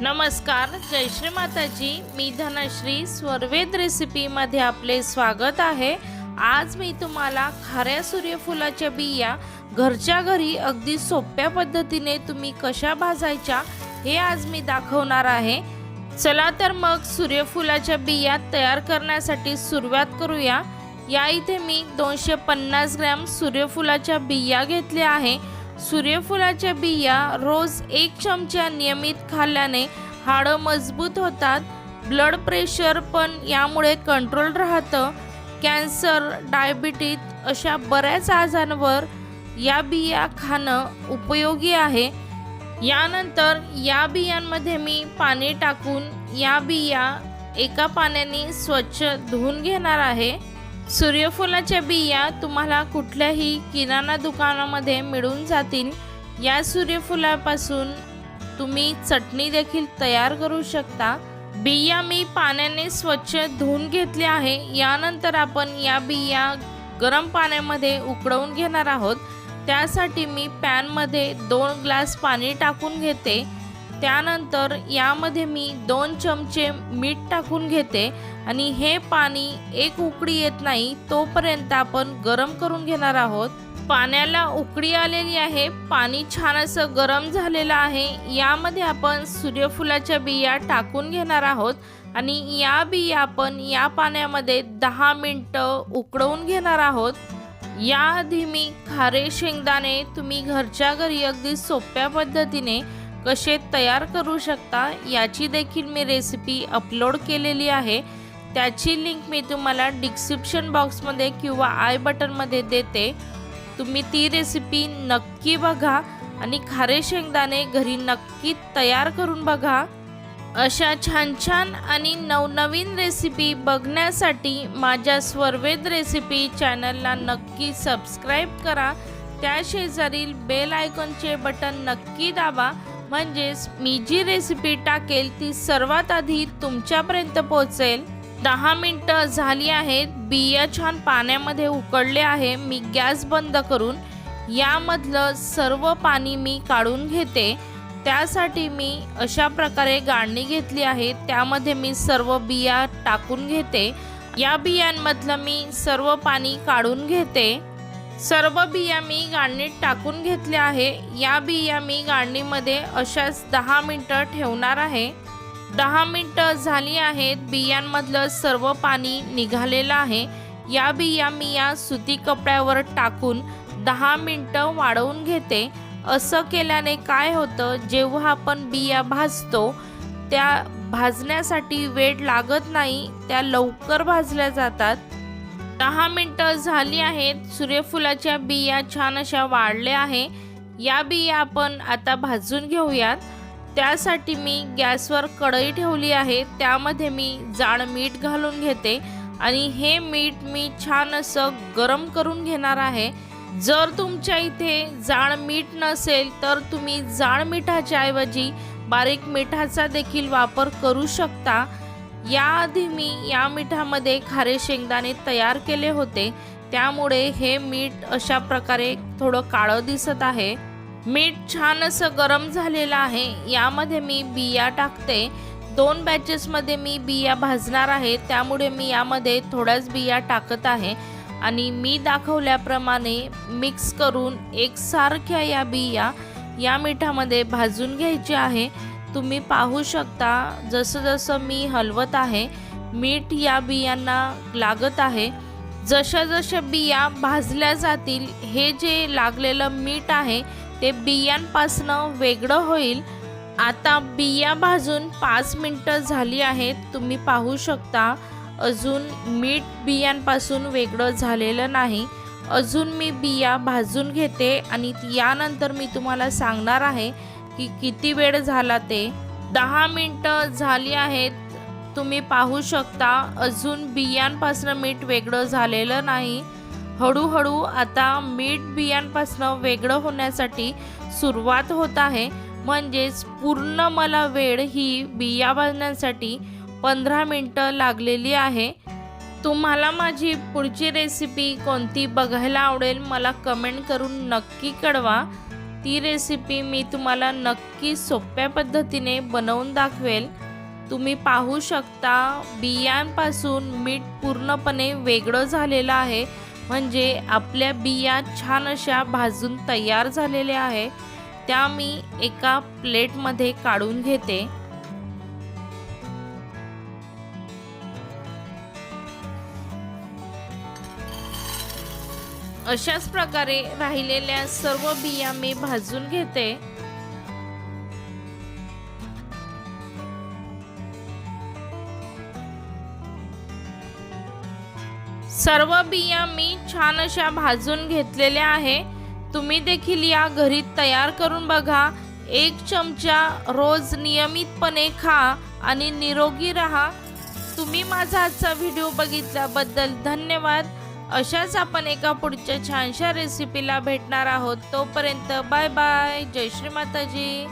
नमस्कार जय श्री माताजी. मी धनश्री स्वरवेद रेसिपीमध्ये आपले स्वागत आहे. आज मी तुम्हाला खाऱ्या सूर्यफुलाच्या बिया घरच्या घरी अगदी सोप्या पद्धतीने तुम्ही कशा भाजायच्या हे आज मी दाखवणार आहे. चला तर मग सूर्यफुलाच्या बिया तयार करण्यासाठी सुरुवात करूया. या इथे मी दोनशे पन्नास ग्रॅम सूर्यफुलाच्या बिया घेतल्या आहे. सूर्यफुलाच्या बिया रोज एक चमचा नियमित खाल्ल्याने हाडं मजबूत होतात ब्लड प्रेशर पण यामुळे कंट्रोल राहतं. कॅन्सर डायबिटीज अशा बऱ्याच आजारांवर या बिया खाणं उपयोगी आहे. यानंतर या बियांमध्ये मी पाणी टाकून या बिया एका पाण्याने स्वच्छ धुवून घेणार आहे. सूर्यफुलाच्या बिया तुम्हाला कुठल्याही किराणा दुकानामध्ये मिळून जातील. या सूर्यफुलापासून तुम्ही चटणी देखील तयार करू शकता. बिया मी पाण्याने स्वच्छ धुवून घेतले आहे. यानंतर आपण या बिया गरम पाण्यामध्ये उकळवून घेणार आहोत. त्यासाठी मी पॅनमध्ये दोन ग्लास पाणी टाकून घेते. त्यानंतर यामध्ये मी दोन चमचे मीठ टाकून घेते. आणि हे पाणी एक उकळी येत नाही तोपर्यंत आपण गरम करून घेणार आहोत. पाण्याला उकळी आलेली आहे पाणी छान असं गरम झालेलं आहे. यामध्ये आपण सूर्यफुलाच्या बिया टाकून घेणार आहोत आणि या बिया आपण या पाण्यामध्ये दहा मिनटं उकळवून घेणार आहोत. याआधी मी खारे शेंगदाणे तुम्ही घरच्या घरी अगदी सोप्या पद्धतीने कसे तयार करू शकता याची देखील मी रेसिपी अपलोड केलेली आहे. त्याची लिंक मी तुम्हाला डिस्क्रिप्शन बॉक्समध्ये किंवा आय बटनमध्ये देते. तुम्ही ती रेसिपी नक्की बघा आणि खारे शेंगदाणे घरी नक्की तयार करून बघा. अशा छान छान आणि नवनवीन रेसिपी बघण्यासाठी माझ्या स्वर्वेद रेसिपी चॅनलला नक्की सबस्क्राईब करा. त्या शेजारील बेल आयकॉनचे बटन नक्की दाबा. म्हणजेच मी जी रेसिपी टाकेल ती सर्वात आधी तुमच्यापर्यंत पोहोचेल. दहा मिनटं झाली आहेत. बिया छान पाण्यामध्ये उकळले आहे. मी गॅस बंद करून यामधलं सर्व पाणी मी काढून घेते. त्यासाठी मी अशा प्रकारे गाळणी घेतली आहे. त्यामध्ये मी सर्व बिया टाकून घेते. या बियांमधलं मी सर्व पाणी काढून घेते. सर्व बिया मी गाळणीत टाकून घेतल्या आहे. या बिया मी गाळणीमध्ये अशाच दहा मिनटं ठेवणार आहे. दहा मिनटं झाली आहेत. बियांमधलं सर्व पाणी निघालेलं आहे. या बिया मी या सुती कपड्यावर टाकून दहा मिनटं वाढवून घेते. असं केल्याने काय होतं? जेव्हा आपण बिया भाजतो त्या भाजण्यासाठी वेळ लागत नाही त्या लवकर भाजल्या जातात. दहा मिनटं झाली आहेत. सूर्यफुलाच्या बिया छान अशा वाढल्या आहे. या बिया आपण आता भाजून घेऊयात. त्यासाठी मी गॅसवर कढई ठेवली आहे त्यामध्ये मी जाड मीठ घालून घेते आणि हे मीठ मी छान असं गरम करून घेणार आहे. जर तुमच्या इथे जाड मीठ नसेल तर तुम्ही जाड मिठाच्या ऐवजी बारीक मिठाचा देखील वापर करू शकता. याआधी मी या मिठामध्ये खारे शेंगदाणे तयार केले होते त्यामुळे हे मीठ अशा प्रकारे थोडं काळं दिसत आहे. मीठ छान असं गरम झालेलं आहे. यामध्ये मी बिया टाकते. दोन बॅचेसमध्ये मी बिया भाजणार आहे. त्यामुळे मी यामध्ये थोड्याच बिया टाकत आहे. आणि मी दाखवल्याप्रमाणे मिक्स करून एकसारख्या या बिया या मिठामध्ये भाजून घ्यायची आहे. तुम्ही पाहू शकता जसं जसं मी हलवत आहे मीठ या बियांना लागत आहे. जशा जशा बिया भाजल्या जातील हे जे लागलेलं मीठ आहे ते बियांपासनं वेगळं होईल. आता बिया भाजून पाच मिनटं झाली आहेत. तुम्ही पाहू शकता अजून मीठ बियांपासून वेगळं झालेलं नाही. अजून मी बिया भाजून घेते आणि यानंतर मी तुम्हाला सांगणार आहे की किती वेळ झाला ते. दहा मिनटं झाली आहेत. तुम्ही पाहू शकता अजून बियांपासनं मीठ वेगळं झालेलं नाही. हळूहळू आता मीठ बियांपासनं वेगळं होण्यासाठी सुरुवात होत आहे. म्हणजेच पूर्ण मला वेळ ही बिया भाजण्यासाठी पंधरा मिनटं लागलेली आहे. तुम्हाला माझी पुढची रेसिपी कोणती बघायला आवडेल मला कमेंट करून नक्की कळवा. ती रेसिपी मी तुम्हाला नक्की सोप्या पद्धतीने बनवून दाखवेल. तुम्ही पाहू शकता बियांपासून मीठ पूर्णपणे वेगळं झालेलं आहे. म्हणजे आपल्या बिया छान अशा भाजून तयार झालेल्या आहे त्या मी एका प्लेटमध्ये काढून घेते. अशाच प्रकारे राहिलेल्या सर्व बिया मी भाजून घेते. सर्व बिया मी छान अशा भाजून घेतलेल्या आहे. तुम्ही देखील या घरी तयार करून बघा. एक चमचा रोज नियमितपणे खा आणि निरोगी राहा. तुम्ही माझा आजचा व्हिडिओ बघितल्याबद्दल धन्यवाद. अशाच आपण एका पुढच्या छानशा रेसिपीला भेटणार आहोत. तोपर्यंत बाय बाय. जय श्री माताजी.